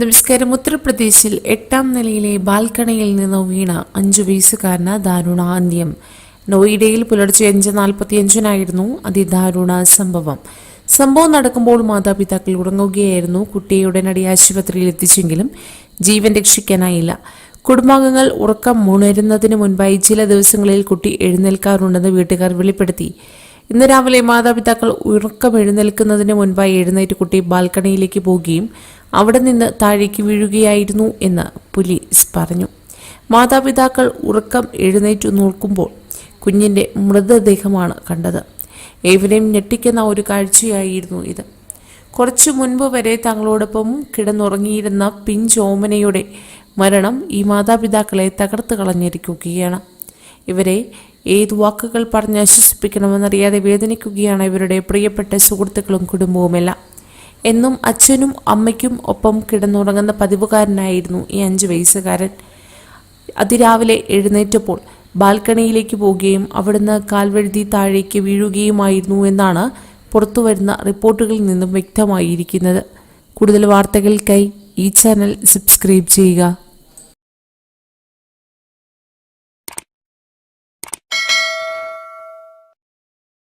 നമസ്കാരം. ഉത്തർപ്രദേശിൽ എട്ടാം നിലയിലെ ബാൽക്കണിയിൽ നിന്ന് വീണ അഞ്ചു വയസ്സുകാരന് ദാരുണ അന്ത്യം. നോയിഡയിൽ പുലർച്ചെ അഞ്ച് നാൽപ്പത്തിയഞ്ചിനായിരുന്നു അതിദാരുണ സംഭവം. സംഭവം നടക്കുമ്പോൾ മാതാപിതാക്കൾ ഉറങ്ങുകയായിരുന്നു. കുട്ടിയെ ഉടനടി ആശുപത്രിയിൽ എത്തിച്ചെങ്കിലും ജീവൻ രക്ഷിക്കാനായില്ല. കുടുംബാംഗങ്ങൾ ഉറക്കം ഉണരുന്നതിന് മുൻപായി ചില ദിവസങ്ങളിൽ കുട്ടി എഴുന്നേൽക്കാറുണ്ടെന്ന് വീട്ടുകാർ വെളിപ്പെടുത്തി. ഇന്ന് രാവിലെ മാതാപിതാക്കൾ ഉറക്കം എഴുന്നേൽക്കുന്നതിന് മുൻപായി എഴുന്നേറ്റ് കുട്ടി ബാൽക്കണിയിലേക്ക് പോവുകയും അവിടെ നിന്ന് താഴേക്ക് വീഴുകയായിരുന്നു എന്ന് പുലീസ് പറഞ്ഞു. മാതാപിതാക്കൾ ഉറക്കം എഴുന്നേറ്റു നോക്കുമ്പോൾ കുഞ്ഞിന്റെ മൃതദേഹമാണ് കണ്ടത്. ഏവരെയും ഞെട്ടിക്കുന്ന ഒരു കാഴ്ചയായിരുന്നു ഇത്. കുറച്ചു മുൻപ് വരെ തങ്ങളോടൊപ്പം കിടന്നുറങ്ങിയിരുന്ന പിഞ്ചോമനയുടെ മരണം ഈ മാതാപിതാക്കളെ തകർത്ത് കളഞ്ഞിരിക്കുകയാണ്. ഇവരെ ഏത് വാക്കുകൾ പറഞ്ഞ് ആശ്വസിപ്പിക്കണമെന്നറിയാതെ വേദനിക്കുകയാണ് ഇവരുടെ പ്രിയപ്പെട്ട സുഹൃത്തുക്കളും കുടുംബവുമെല്ലാം. എന്നും അച്ഛനും അമ്മയ്ക്കും ഒപ്പം കിടന്നുറങ്ങുന്ന പതിവുകാരനായിരുന്നു ഈ അഞ്ചു വയസ്സുകാരൻ. അതിരാവിലെ എഴുന്നേറ്റപ്പോൾ ബാൽക്കണിയിലേക്ക് പോവുകയും അവിടുന്ന് കാൽവഴുതി താഴേക്ക് വീഴുകയുമായിരുന്നു എന്നാണ് പുറത്തുവരുന്ന റിപ്പോർട്ടുകളിൽ നിന്നും വ്യക്തമായിരിക്കുന്നത്. കൂടുതൽ വാർത്തകൾക്കായി ഈ ചാനൽ സബ്സ്ക്രൈബ് ചെയ്യുക.